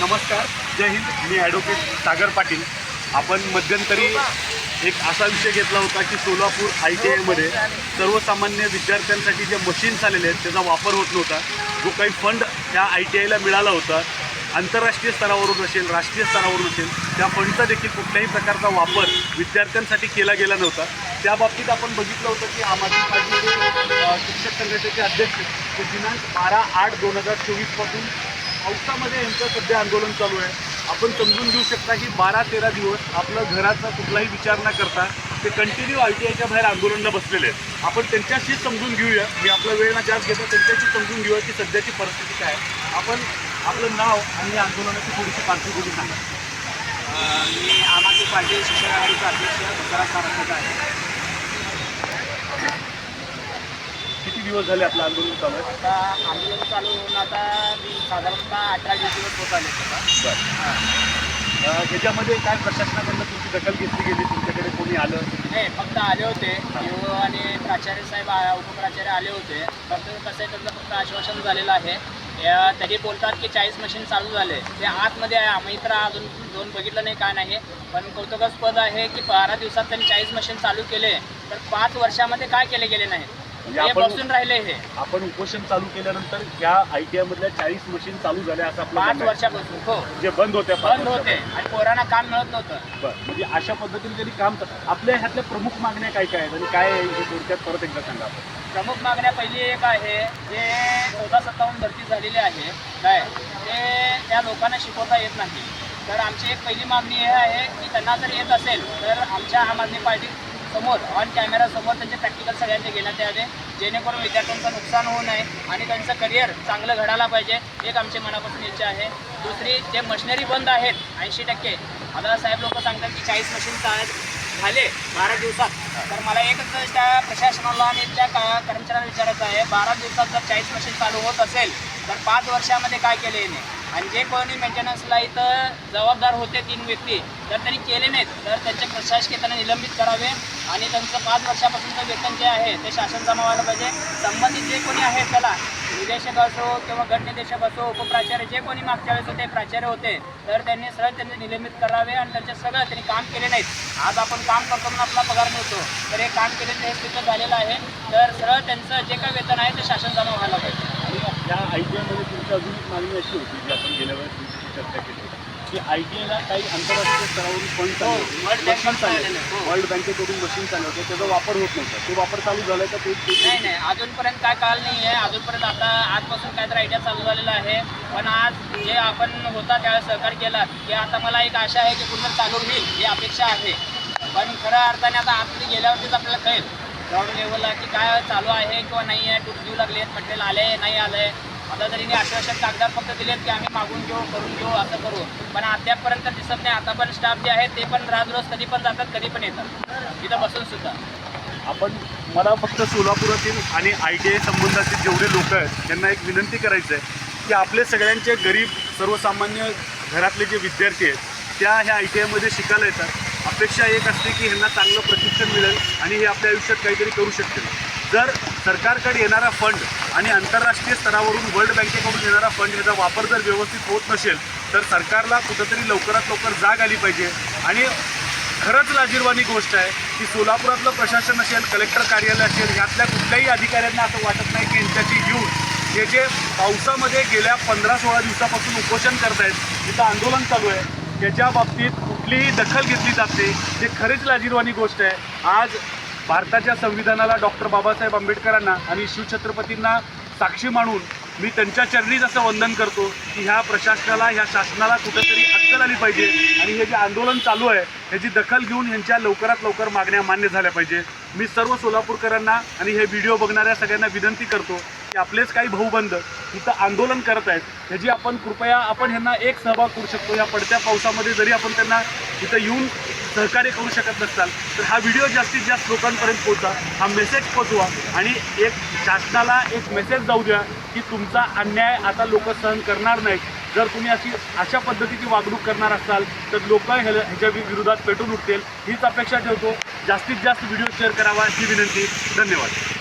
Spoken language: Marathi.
नमस्कार. जय हिंद. मी ॲडव्होकेट सागर पाटील. आपण मध्यंतरी एक असा विषय घेतला होता की सोलापूर आय टी आयमध्ये सर्वसामान्य विद्यार्थ्यांसाठी जे मशीन्स आलेले आहेत त्याचा वापर होत नव्हता. जो काही फंड त्या आय टी आयला मिळाला होता आंतरराष्ट्रीय स्तरावरून असेल राष्ट्रीय स्तरावरून असेल त्या फंडचा देखील कुठल्याही प्रकारचा वापर विद्यार्थ्यांसाठी केला गेला नव्हता. त्या बाबतीत आपण बघितलं होतं की आम आदमी पार्टीचे शिक्षक संघटनेचे अध्यक्ष ते दिनांक बारा आठ दोन हजार चोवीसपासून पावसामध्ये यांचं सध्या आंदोलन चालू आहे. आपण समजून घेऊ शकता की बारा तेरा दिवस आपलं घराचा कुठलाही विचार न करता ते कंटिन्यू आय टी आयच्या बाहेर आंदोलनाला बसलेले आहेत. आपण त्यांच्याशीच समजून घेऊया. मी आपला वेळ ना जास्त घेतो. त्यांच्याशी समजून घेऊया की सध्याची परिस्थिती काय आपण आपलं नाव आणि या आंदोलनाची थोडीशी पार्श्वभूमी सांगा. मी आम आदमी पार्टी शिक्षक आघाडीचा अध्यक्ष तुकाराम सारंगचा आहे. किती दिवस झाले आपलं आंदोलन चालू आहे? आता आंदोलन चालू होऊन आता साधारणतः अठरा वीस दिवस होत. आले अ, ह्याच्यामध्ये काय प्रशासनाकडनं तुमची दखल घेतली गेली? तुमच्याकडे कोणी आलं? नाही फक्त आले होते. आणि प्राचार्य साहेब उपप्राचार्य आले होते. फक्त कसं आहे त्यांचं फक्त आश्वासन झालेलं आहे. तरी बोलतात की चाळीस मशीन चालू झाले. ते आतमध्ये आहे. आम्ही तर अजून दोन बघितलं नाही काय नाही. पण कौतुकास्पद आहे की बारा दिवसात त्यांनी चाळीस मशीन चालू केले. तर पाच वर्षामध्ये काय केले गेले नाही म्हणजे हे आपण- बसून राहिले हे. आपण उपोषण चालू केल्यानंतर या आय टी आयमधल्या चाळीस मशीन चालू झाल्या असं आपलं पाच म्हणणं आहे. वर्षापासून हो. जे बंद होत्या पाच बंद होते आणि पोरांना काम मिळत नव्हतं. बरं म्हणजे अशा पद्धतीने त्यांनी काम कर आपल्या ह्यातल्या प्रमुख मागण्या काय काय आहेत आणि काय आहे हे थोडक्यात परत एकदा सांगा आपण. प्रमुख मागण्या पहिली एक आहे जे चौदा सत्तावन्न भरती झालेली आहे काय? ते त्या लोकांना शिकवता येत नाही. तर आमची एक पहिली मागणी हे आहे की त्यांना जर येत असेल तर आमच्या आम आदमी पार्टी समोर ऑन कॅमेरा समोर त्यांचे प्रॅक्टिकल सगळ्यांचे घेण्यात यावे. जेणेकरून विद्यार्थ्यांचं नुकसान होऊ नये आणि त्यांचं करिअर चांगलं घडायला पाहिजे एक आमची मनापासून इच्छा आहे. दुसरी जे मशिनरी बंद आहेत ऐंशी टक्के. आता साहेब लोक सांगतात की चाळीस मशीन झाले बारा दिवसात. तर मला एकच त्या प्रशासनाला आणि त्या का- कर्मचाऱ्यांना विचारायचं आहे. बारा दिवसात जर चाळीस मशीन चालू होत असेल तर पाच वर्षामध्ये काय केले नाही आणि जे कोणी मेंटेनन्सला इथं जबाबदार होते तीन व्यक्ती जर त्यांनी केले नाहीत तर त्यांचे प्रशासकीय त्यांना निलंबित करावे आणि त्यांचं पाच वर्षापासूनचं वेतन जे आहे ते शासन जमा व्हायला पाहिजे. संबंधित जे कोणी आहे त्याला निदेशक असो किंवा गटनिदेशक असो उपप्राचार्य जे कोणी मागच्या वेळेस होते प्राचार्य होते तर त्यांनी सरळ त्यांनी निलंबित करावे आणि त्यांचे सगळं त्यांनी काम केले नाहीत. आज आपण काम करतो म्हणून आपला पगार मिळतो. तर हे काम केले हे सिद्ध झालेलं आहे. तर सरळ त्यांचं जे काही वेतन आहे ते शासन जमा व्हायला पाहिजे. आणि या आय टी आयमध्ये तुमची अजून एक मागणी अशी होती जी आपण गेल्या वेळेस तुमची चर्चा केली की आय टी आयला काही आंतरराष्ट्रीय स्तरावरून फंड Bank मशीन चालू आलेलं आहे, हो. वर्ल्ड बँकेकडून मशीन चालू होते. त्याचा वापर होत नव्हता. तो वापर चालू झाला का ते नाही नाही. अजूनपर्यंत काय काल नाही आहे अजूनपर्यंत आता आजपासून काहीतरी आयडिया चालू झालेला आहे. पण आज जे आपण होता त्यावेळेस सहकार केला की आता मला एक आशा आहे की पूर्ण चालू होईल ही अपेक्षा आहे. पण खऱ्या अर्थाने आता आतमध्ये गेल्यावरतीच आपल्याला कळेल. ग्राउंड लेवलला की काय चालू आहे किंवा नाही आहे टूट घेऊ लागले आहेत मटेरियल आले नाही आले आता तरी मी आश्वासन कागदात फक्त दिलेत की आम्ही मागून घेऊ करून घेऊ असं करू. पण अद्यापपर्यंत दिसत नाही. आता पण स्टाफ जे आहे ते पण राज रोज कधी पण जातात कधी पण येतात. तिथं बसून सुद्धा. आपण मला फक्त सोलापुरातील आणि आय टी आय संबंधातील जेवढे लोक आहेत त्यांना एक विनंती करायचं आहे की आपले सगळ्यांचे गरीब सर्वसामान्य घरातले जे विद्यार्थी आहेत त्या ह्या आय टी आयमध्ये शिकायला येतात. अपेक्षा एक असते की ह्यांना चांगलं प्रशिक्षण मिळेल आणि हे आपल्या आयुष्यात काहीतरी करू शकतील. जर सरकारकडे येणारा फंड आणि आंतरराष्ट्रीय स्तरावरून वर्ल्ड बँकेकडून येणारा फंड याचा वापर जर व्यवस्थित होत नसेल तर सरकारला कुठंतरी लवकरात लवकर जाग आली पाहिजे. आणि खरंच लाजीरवाणी गोष्ट आहे की सोलापुरातलं प्रशासन असेल कलेक्टर कार्यालय असेल यातल्या कुठल्याही अधिकाऱ्यांना असं वाटत नाही की यांच्याची येऊन हे जे पावसामध्ये गेल्या पंधरा सोळा दिवसापासून उपोषण करतायत जिथं आंदोलन चालू आहे. त्याच्या बाबतीत कुठलीही दखल घेतली जाते जे खरेच लाजीरवाणी गोष्ट आहे. आज भारताच्या संविधानाला डॉक्टर बाबासाहेब आंबेडकरांना आणि शिवछत्रपतींना साक्षी मानून मी त्यांच्या चरणीच असं वंदन करतो की ह्या प्रशासनाला ह्या शासनाला कुठंतरी अक्कल आली पाहिजे आणि हे जे आंदोलन चालू आहे ह्याची दखल घेऊन ह्यांच्या लवकरात लवकर मागण्या मान्य झाल्या पाहिजे. मी सर्व सोलापूरकरांना आणि हे व्हिडिओ बघणाऱ्या सगळ्यांना विनंती करतो की आपलेच काही भाऊबंद इथं आंदोलन करत आहेत. ह्याची आपण कृपया आपण ह्यांना एक सहभाग करू शकतो. या पडत्या पावसामध्ये जरी आपण त्यांना इथं येऊन सहकार्य करू शकत नसाल तर हा व्हिडिओ जास्तीत जास्त लोकांपर्यंत पोहोचा. हा मेसेज पोचवा आणि एक शासनाला एक मेसेज जाऊ द्या की तुमचा अन्याय आता लोक सहन करणार नाहीत. जर तुम्ही अशी अशा पद्धतीची वागणूक करणार असाल तर लोक ह्याच्या विरोधात पेटून उठतील. हीच अपेक्षा ठेवतो. जास्तीत जास्त व्हिडिओ शेअर करावा ही विनंती. धन्यवाद.